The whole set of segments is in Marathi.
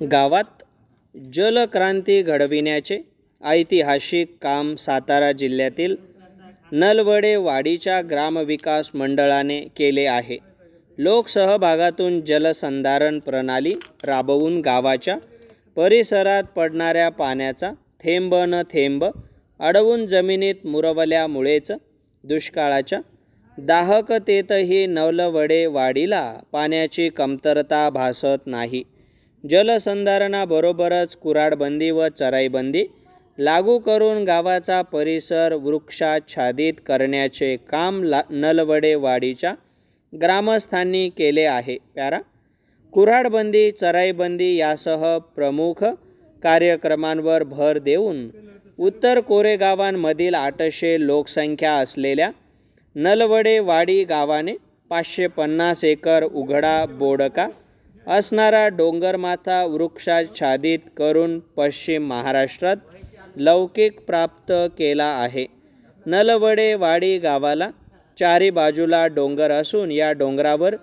गावात जलक्रांती घडविण्याचे ऐतिहासिक काम सातारा जिल्ह्यातील नलवडे वाडीच्या ग्रामविकास मंडळाने केले आहे. लोकसहभागातून जलसंधारण प्रणाली राबवून गावाच्या परिसरात पडणाऱ्या पाण्याचा थेंब न थेंब अडवून जमिनीत मुरवल्यामुळेच दुष्काळाच्या दाहकतेतही नवलवडे वाडीला पाण्याची कमतरता भासत नाही. जलसंधारणाबरोबरच कुऱ्हाडबंदी व चराईबंदी लागू करून गावाचा परिसर वृक्षाच्छादित करण्याचे काम ला नलवडेवाडीच्या ग्रामस्थांनी केले आहे. प्यारा? कुऱ्हाडबंदी चराईबंदी यासह प्रमुख कार्यक्रमांवर भर देऊन उत्तर कोरेगावांमधील आठशे लोकसंख्या असलेल्या नलवडेवाडी गावाने पाचशे पन्नास एकर उघडा बोडका असणारा डोंगरमाथा वृक्षाच्छादित करून पश्चिम महाराष्ट्रात लौकिक प्राप्त केला आहे. नलवडे वाडी गावाला चारी बाजूला डोंगर असून या डोंगरावर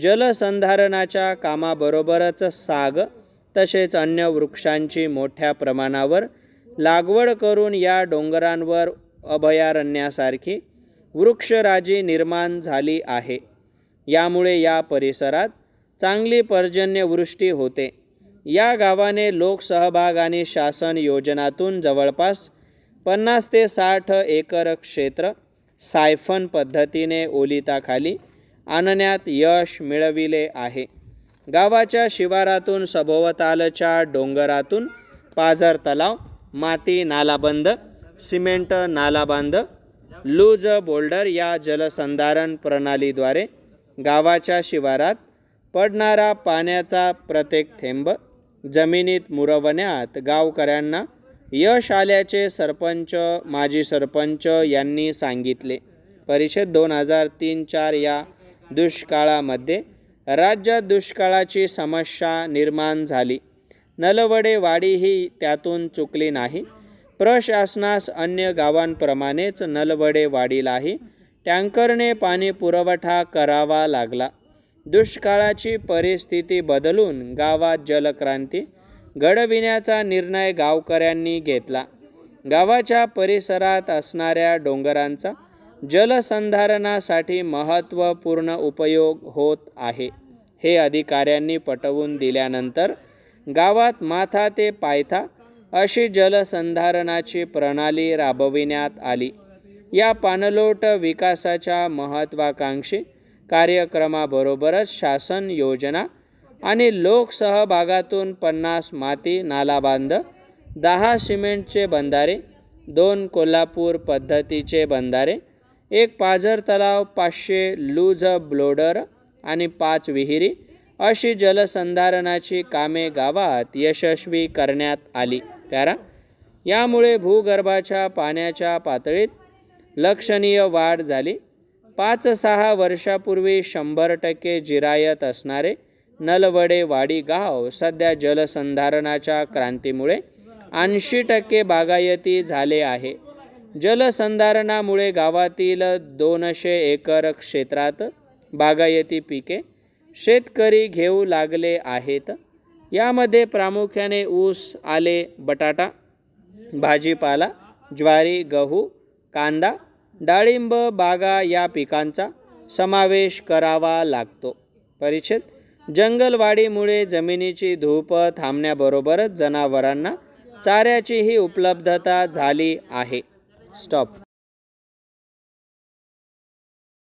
जलसंधारणाच्या कामाबरोबरच साग तसेच अन्य वृक्षांची मोठ्या प्रमाणावर लागवड करून या डोंगरांवर अभयारण्यासारखी वृक्षराजी निर्माण झाली आहे. यामुळे या परिसरात चांगली पर्जन्यवृष्टी होते. या गावाने लोकसहभाग आणि शासन योजनातून जवळपास पन्नास ते साठ एकर क्षेत्र सायफन पद्धतीने ओलिताखाली आणण्यात यश मिळविले आहे. गावाच्या शिवारातून सभोवतालच्या डोंगरातून पाझर तलाव माती नालाबंद सिमेंट नालाबांध लूज बोल्डर या जलसंधारण प्रणालीद्वारे गावाच्या शिवारात पडणारा पाण्याचा प्रत्येक थेंब जमिनीत मुरवण्यात गावकऱ्यांना यश आल्याचे सरपंच माजी सरपंच यांनी सांगितले. परिषद दोन हजार तीन चार या दुष्काळामध्ये राज्यात दुष्काळाची समस्या निर्माण झाली. नलवडे ही त्यातून चुकली नाही. प्रशासनास अन्य गावांप्रमाणेच नलवडे वाडीलाही टँकरने पाणी पुरवठा करावा लागला. दुष्काळाची परिस्थिती बदलून गावात जलक्रांती घडविण्याचा निर्णय गावकऱ्यांनी घेतला. गावाच्या परिसरात असणाऱ्या डोंगरांचा जलसंधारणासाठी महत्त्वपूर्ण उपयोग होत आहे हे अधिकाऱ्यांनी पटवून दिल्यानंतर गावात माथा ते पायथा अशी जलसंधारणाची प्रणाली राबविण्यात आली. या पाणलोट विकासाच्या महत्त्वाकांक्षी कार्यक्रमाबरोबरच शासन योजना आणि लोकसहभागातून पन्नास माती नालाबांध दहा सिमेंटचे बंधारे दोन कोल्हापूर पद्धतीचे बंधारे एक पाझर तलाव पाचशे लूज ब्लोडर आणि पाच विहिरी अशी जलसंधारणाची कामे गावात यशस्वी करण्यात आली. प्यारा यामुळे भूगर्भाच्या पाण्याच्या पातळीत लक्षणीय वाढ झाली. पाच सहा वर्षापूर्वी शंभर टक्के जिरायत असणारे नलवडे वाडी गाव सध्या जलसंधारणाच्या क्रांतीमुळे ऐंशी टक्के बागायती झाले आहे. जलसंधारणामुळे गावातील दोनशे एकर क्षेत्रात बागायती पिके शेतकरी घेऊ लागले आहेत. यामध्ये प्रामुख्याने ऊस आले बटाटा भाजीपाला ज्वारी गहू कांदा डाळिंब बागा या पिकांचा समावेश करावा लागतो. परिच्छेद जंगलवाढीमुळे जमिनीची धूप थांबण्याबरोबरच जनावरांना चाऱ्याचीही उपलब्धता झाली आहे. स्टॉप.